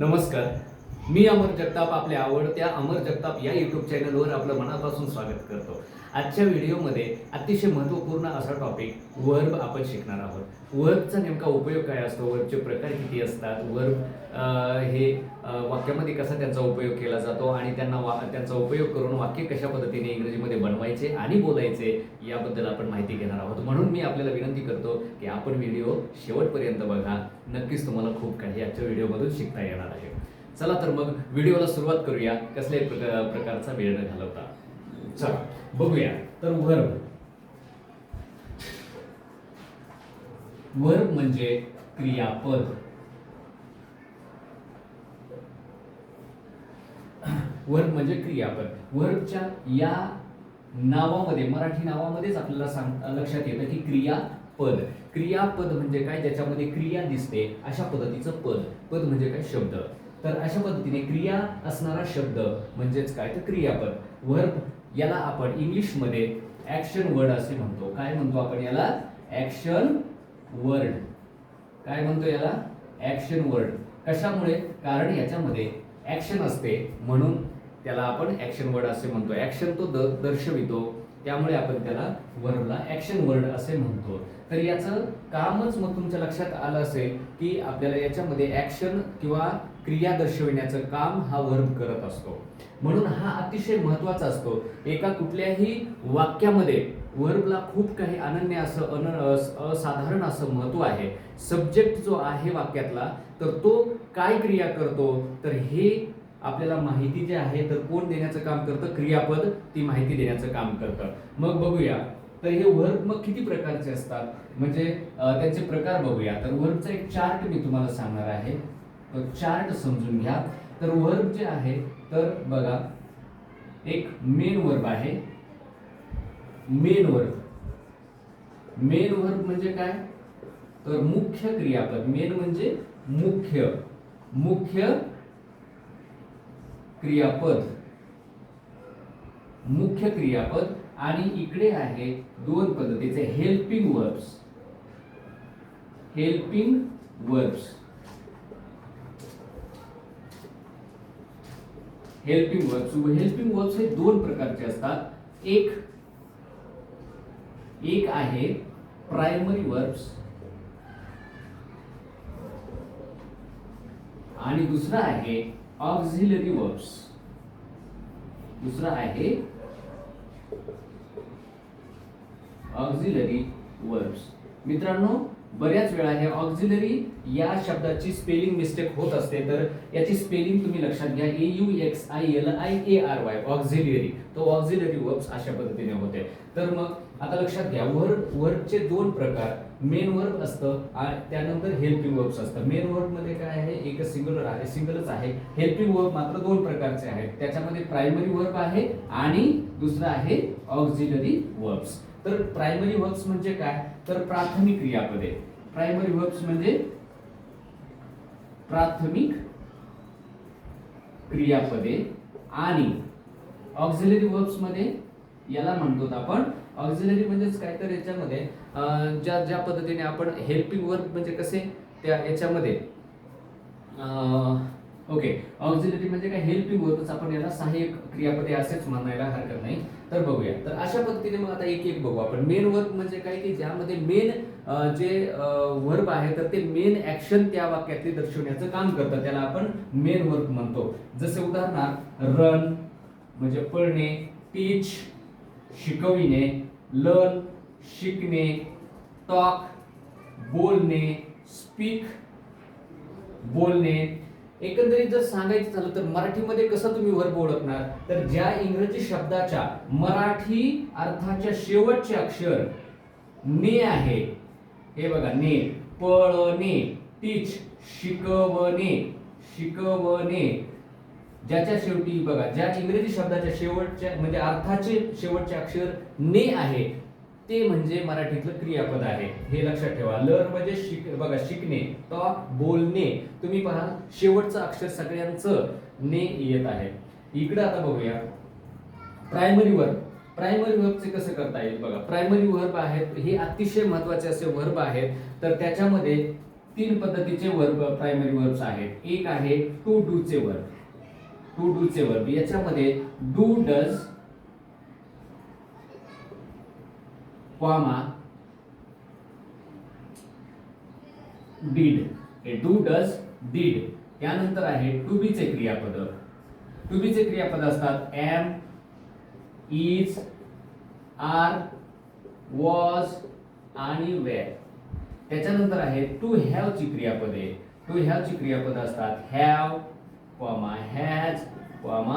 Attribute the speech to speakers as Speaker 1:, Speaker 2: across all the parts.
Speaker 1: नमस्कार. मी अमर जगताप आपल्या आवडत्या अमर जगताप या यूट्यूब चॅनलवर आपलं मनापासून स्वागत करतो. आजच्या व्हिडिओमध्ये अतिशय महत्त्वपूर्ण असा टॉपिक वर्ब आपण शिकणार आहोत. वर्बचा नेमका उपयोग काय असतो? वर्बचे प्रकार किती असतात? वर्ब हे वाक्यामध्ये कसा त्यांचा उपयोग केला जातो? आणि त्यांना वा त्यांचा उपयोग करून वाक्य कशा पद्धतीने इंग्रजीमध्ये बनवायचे आणि बोलायचे याबद्दल आपण माहिती घेणार आहोत. म्हणून मी आपल्याला विनंती करतो की आपण व्हिडिओ शेवटपर्यंत बघा. नक्कीच तुम्हाला खूप काही आजच्या व्हिडिओमधून शिकता येणार आहे. चला तर मग व्हिडिओला सुरुवात करूया. कसल्याही प्रकारचा वेळ न घालवता? चला बघूया. तर वर्ब. वर्ब म्हणजे क्रियापद. वर्ब म्हणजे क्रियापद. वर्बच्या या नावामध्ये मराठी नावामध्येच आपल्याला सांग लक्षात येतं की क्रियापद. क्रियापद म्हणजे काय? ज्याच्यामध्ये क्रिया दिसते अशा पद्धतीचं पद. पद म्हणजे काय? शब्द. तर अशा पद्धतीने क्रिया असणारा शब्द म्हणजेच काय? तर क्रियापद. वर्ब याला आपण इंग्लिशमध्ये ॲक्शन वर्ड असे म्हणतो. काय म्हणतो आपण याला? ॲक्शन वर्ड काय म्हणतो याला? ॲक्शन वर्ड कशामुळे? कारण याच्यामध्ये ॲक्शन असते. म्हणून त्याला आपण ॲक्शन वर्ड असे म्हणतो. ॲक्शन तो द दर्शवितो. त्यामुळे आपण त्याला वर्डला ॲक्शन वर्ड असे म्हणतो. तर याचं कामच मग तुमच्या लक्षात आलं असेल की आपल्याला याच्यामध्ये ॲक्शन किंवा क्रिया दर्शविण्याचं काम हा वर्ब करत असतो. म्हणून हा अतिशय महत्त्वाचा असतो. एका कुठल्याही वाक्यामध्ये वर्बला खूप काही अनन्य असं अन असाधारण असं महत्त्व आहे. सब्जेक्ट जो आहे वाक्यातला तर तो काय क्रिया करतो? तर हे आपल्याला माहिती जे आहे तर कोण देण्याचं काम करतं? क्रियापद ती माहिती देण्याचं काम करतं. मग बघूया. तर हे वर्ब मग किती प्रकारचे असतात? म्हणजे त्यांचे प्रकार बघूया. तर वर्बचा एक चार्ट मी तुम्हाला सांगणार आहे. चार्ट समजून घ्या. तर वर्ब जे आहे तर बघा एक मेन वर्ब आहे. मेन वर्ब मेन वर्ब म्हणजे काय? तर मुख्य क्रियापद. मेन म्हणजे मुख्य. मुख्य क्रियापद. मुख्य क्रियापद. आणि इकडे आहे दोन पद्धतीचे. Helping verbs helping verbs helping verbs helping verbs हे दोन प्रकारचे असतात. एक एक आहे प्रायमरी वर्ब्स आणि दुसरा आहे ऑक्झिलरी वर्ब्स. दुसरा आहे ऑक्झिलरी वर्ब्स. मित्रांनो बऱ्याच वेळा हे ऑक्झिलरी या शब्दाची स्पेलिंग मिस्टेक होत असते. तर याची स्पेलिंग तुम्ही लक्षात घ्या. A U X I L I A R Y auxiliary तो ऑक्झिलरी वर्ब्स अशा पद्धतीने होते. तर मग आता लक्षात घ्या. वर्ब वर्बचे दोन प्रकार. मेन वर्ब असतं त्यानंतर हेल्पिंग वर्ब्स असतं. मेन वर्बमध्ये काय आहे? एक सिंगलर आहे सिंगलच आहे. हेल्पिंग वर्ब मात्र दोन प्रकारचे आहेत. त्याच्यामध्ये प्रायमरी वर्ब आहे आणि दुसरं आहे ऑक्झिलरी वर्ब्स तर प्रायमरी वर्ब्स म्हणजे काय? तर प्राथमिक क्रियापदे. प्रायमरी वर्ब्स म्हणजे प्राथमिक क्रियापदे आणि ऑक्झिलरी वर्ब्समध्ये याला म्हणतो आपण. ऑक्झिलरी म्हणजेच काय तर याच्यामध्ये ज्या ज्या पद्धतीने आपण हेल्पिंग वर्ब म्हणजे कसे त्या याच्यामध्ये. ओके. ऑक्झिलरी म्हणजे काय? हेल्पिंग वर्बच आपण याला सहाय्यक क्रियापदे असेच म्हणायला हरकत नाही. तर बघूया. तर अशा पद्धतीने मग आता एक एक बघू आपण. मेन वर्ब म्हणजे काय की ज्यामध्ये मेन जे वर्ब आहे तर ते मेन ऍक्शन त्या वाक्यातले दर्शवण्याचं काम करतं. त्याला आपण मेन वर्क म्हणतो. जसे उदाहरणार्थ रन म्हणजे पळणे टीच शिकविणे लर्न शिकणे टॉक बोलणे स्पीक बोलणे. एकंदरीत जर सांगायचं झालं तर मराठीमध्ये कसं तुम्ही वर्ब ओळखणार? तर ज्या इंग्रजी शब्दाच्या मराठी अर्थाच्या शेवटचे अक्षर ने आहे हे बघा ने पळणे टीच शिकवणे शिकवणे. ज्याच्या शेवटी बघा ज्या इंग्रजी शब्दाच्या शेवटच्या म्हणजे अर्थाचे शेवटचे अक्षर ने आहे ते म्हणजे मराठीतलं क्रियापद आहे. हे लक्षात ठेवा. लर्न म्हणजे शिक बघा शिकणे टॉक बोलणे. तुम्ही पहा शेवटचं अक्षर सगळ्यांचं ने येत आहे. इकडं आता बघूया. प्रायमरीवर प्रायमरी वर्बचे कसं करता येईल बघा. प्रायमरी वर्ब आहेत हे अतिशय महत्त्वाचे असे वर्ब आहेत. तर त्याच्यामध्ये तीन पद्धतीचे वर्ब प्रायमरी वर्ब्स आहेत. एक आहे टू डू चे वर्ब टू डू चे वर्ब याच्यामध्ये डू डज क्वामा डीड हे डू डज डीड त्यानंतर आहे टू बी चे क्रियापद. टू बी चे क्रियापद असतात एम इज आर वॉज आणि वेर त्याच्यानंतर आहे टू हॅव ची क्रियापदे. टू हॅव ची क्रियापद असतात have comma has comma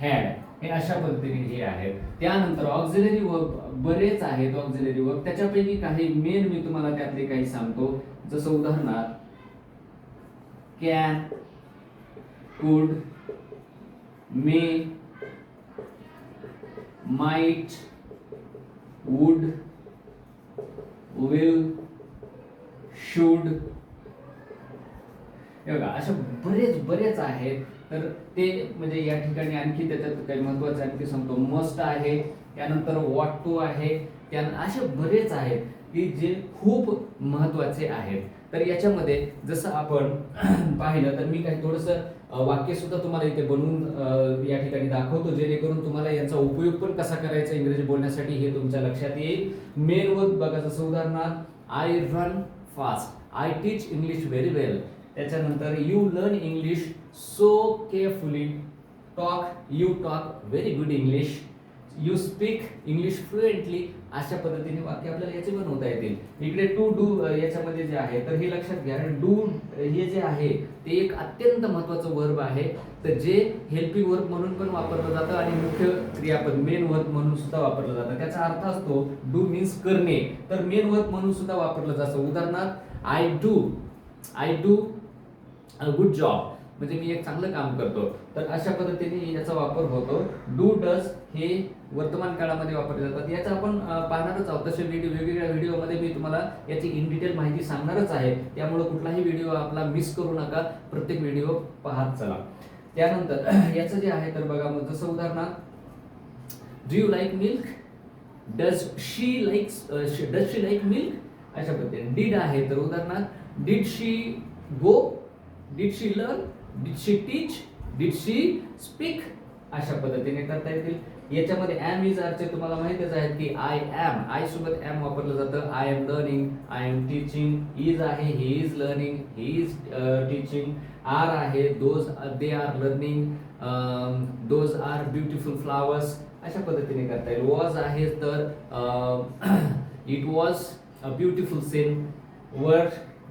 Speaker 1: had हे अशा पद्धतीने हे आहेत. त्यानंतर ऑक्झिलरी वर्ब बरेच आहेत ऑक्झिलरी वर्ब त्याच्यापैकी काही मेन मी तुम्हाला त्यातले काही सांगतो. जसं उदाहरणार्थ can could may might, would, will should. हे बघा असे बरेच बरेच आहेत. तर ते म्हणजे या ठिकाणी आणखी त्याच्यात काही महत्वाचं आणखी सांगतो. मस्ट आहे त्यानंतर वॉट टू आहे त्या असे बरेच आहेत की जे खूप महत्त्वाचे आहेत. तर याच्यामध्ये जसं आपण पाहिलं तर मी काही थोडंसं वाक्य सुद्धा तुम्हाला इथे बनवून या ठिकाणी दाखवतो जेणेकरून तुम्हाला याचा उपयोग पण कसा करायचा इंग्रजी बोलण्यासाठी हे तुमच्या लक्षात येईल. मेन वर्क बघा जसं उदाहरणार्थ I run fast I teach English very well त्याच्यानंतर you learn English so carefully talk you talk very good English you speak English fluently अशा पद्धतीने वाक्य आपल्याला याचे बनवता येतील. इकडे टू डू याच्यामध्ये जे आहे तर हे लक्षात घ्या. डू हे जे आहे ते एक अत्यंत महत्त्वाचं वर्ब आहे. तर जे हेल्पिंग वर्ब म्हणून पण वापरलं जातं आणि मुख्य क्रियापद मेन वर्ब म्हणून सुद्धा वापरलं जातं. त्याचा अर्थ असतो डू मीन्स करणे. तर मेन वर्ब म्हणून सुद्धा वापरलं जातं. उदाहरणार्थ I do I do a good job म्हणजे मी एक चांगलं काम करतो. तर अशा पद्धतीने याचा वापर होतो. डू डज हे वर्तमान काळामध्ये वापरले जातात. याचा आपण पाहणारच आहोत. तसे व्हिडिओ वेगवेगळ्या व्हिडिओमध्ये मी तुम्हाला याची इन डिटेल माहिती सांगणारच आहे. त्यामुळे कुठलाही व्हिडिओ आपला मिस करू नका. प्रत्येक व्हिडिओ पाहत चला. त्यानंतर याचं जे आहे तर बघा मग जसं उदाहरणार्थ do you like milk does she like does she like milk अशा पद्धतीने. डीड आहे तर उदाहरणार्थ did she go did she learn did she teach did she speak अशा पद्धतीने करता येतील. याच्यामध्ये ॲम इज आरचे तुम्हाला माहितीच आहेत की आय ॲम आय सोबत ॲम वापरलं जातं. I am learning I am teaching is आहे. He is learning he is teaching are आहे. Those they are learning those are beautiful flowers अशा पद्धतीने करता येईल. वॉज आहे तर it was a beautiful scene were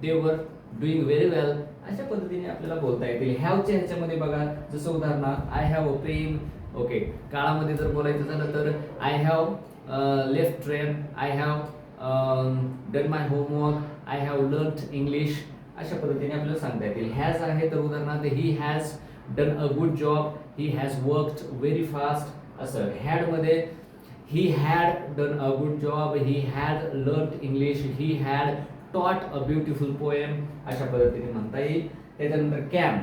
Speaker 1: they were doing very well अशा पद्धतीने आपल्याला बोलता येतील. हॅवच्या ह्याच्यामध्ये बघा जसं उदाहरणार्थ आय हॅव अ प्रेम ओके काळामध्ये जर बोलायचं झालं तर I have left train I have done my homework I have learn English अशा पद्धतीने आपल्याला सांगता येतील. हॅज आहे तर उदाहरणार्थ he has done a good job he has worked very fast असं. हॅडमध्ये he had done a good job he had learn English he had taught a beautiful poem अशा पद्धतीने म्हणता येईल. त्याच्यानंतर can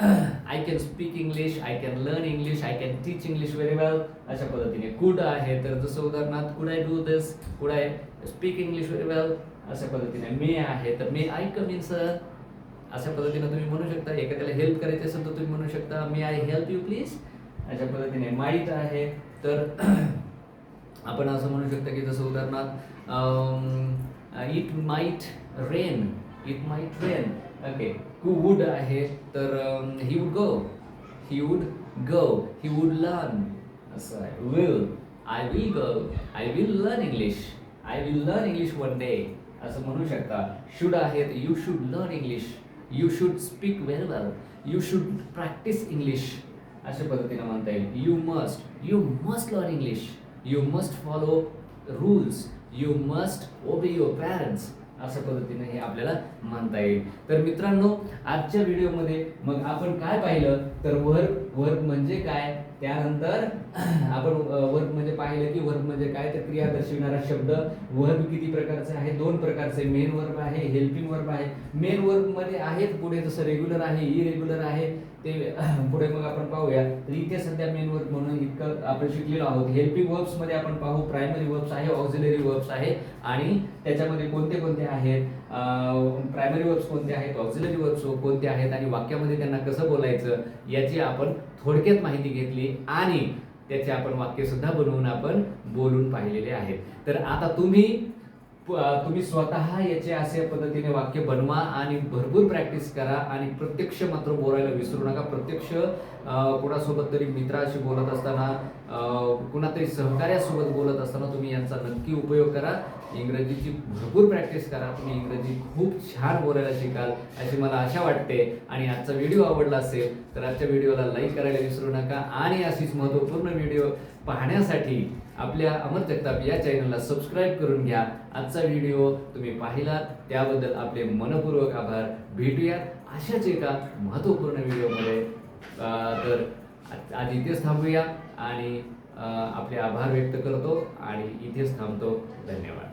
Speaker 1: I can speak English I can learn English I can teach English very well अशा पद्धतीने. कुड आहे तर जसं उदाहरणार्थ कुड I do this could I speak English very well अशा पद्धतीने. मे आहे तर may I come in sir अशा पद्धतीने तुम्ही म्हणू शकता. एखाद्याला हेल्प करायची असेल तर तुम्ही म्हणू शकता. May I help you please अशा पद्धतीने. माहीत आहे तर आपण असं म्हणू शकता की जसं उदाहरणार्थ it might rain it might rain okay who would आहे तर he would go he would go he would learn असं आहे will I will go I will learn English I will learn English one day असं म्हणू शकता should आहेत you should learn English you should speak well well you should practise English अशा पद्धतीनं म्हणता येईल you must you must learn English you must follow rules you must obey your parents अशा पद्धतीने हे आपल्याला मानता येईल. तर मित्रांनो आजच्या व्हिडिओमध्ये मग आपण काय पाहिलं? तर वर्क वर्क म्हणजे काय? त्यानंतर आपण वर्क म्हणजे पाहिलं की वर्क म्हणजे काय? तर क्रिया दर्शविणारा शब्द वर्ब किती प्रकारचे आहे? दोन प्रकारचे. मेन वर्ब आहे हेल्पिंग वर्ब आहे. मेन वर्बमध्ये आहेत पुढे जसं रेग्युलर आहे इरेग्युलर आहे. ते पुढे मग आपण पाहूया. तर इथे सध्या मेन वर्ब म्हणून इतकं आपण शिकलेलो आहोत. हेल्पिंग वर्ब्समध्ये आपण पाहू प्रायमरी वर्ब्स आहे ऑक्झिलरी वर्ब्स आहे. आणि त्याच्यामध्ये कोणते कोणते आहेत? प्रायमरी वर्ब्स कोणते आहेत? ऑक्झिलरी वर्ब्स कोणते आहेत? आणि वाक्यामध्ये त्यांना कसं बोलायचं? याची आपण थोडक्यात माहिती घेतली आणि त्याचे आपण वाक्य सुद्धा बनवून आपण बोलून पाहिलेले आहेत. तर आता तुम्ही तुम्ही स्वतः याचे अशा पद्धतीने वाक्य बनवा आणि भरपूर प्रॅक्टिस करा आणि प्रत्यक्ष मात्र बोलायला विसरू नका. प्रत्यक्ष कुणासोबत कोणासोबत तरी मित्राशी बोलत असताना कुणातरी सहकार्यासोबत बोलत असताना तुम्ही यांचा नक्की उपयोग करा. इंग्रजीची भरपूर प्रॅक्टिस करा. तुम्ही इंग्रजी खूप छान बोलायला शिकाल अशी मला आशा वाटते. आणि आजचा व्हिडिओ आवडला असेल तर आजच्या व्हिडिओला लाईक करायला विसरू नका. आणि अशीच महत्त्वपूर्ण व्हिडिओ पाहण्यासाठी आपल्या अमर जगताप या चॅनलला सबस्क्राईब करून घ्या. आजचा व्हिडिओ तुम्ही पाहिलात त्याबद्दल आपले मनपूर्वक आभार. भेटूयात अशाच एका महत्त्वपूर्ण व्हिडिओमध्ये तर आज- आज इथेच थांबूया आणि आपले आभार व्यक्त करतो आणि इथेच थांबतो. धन्यवाद.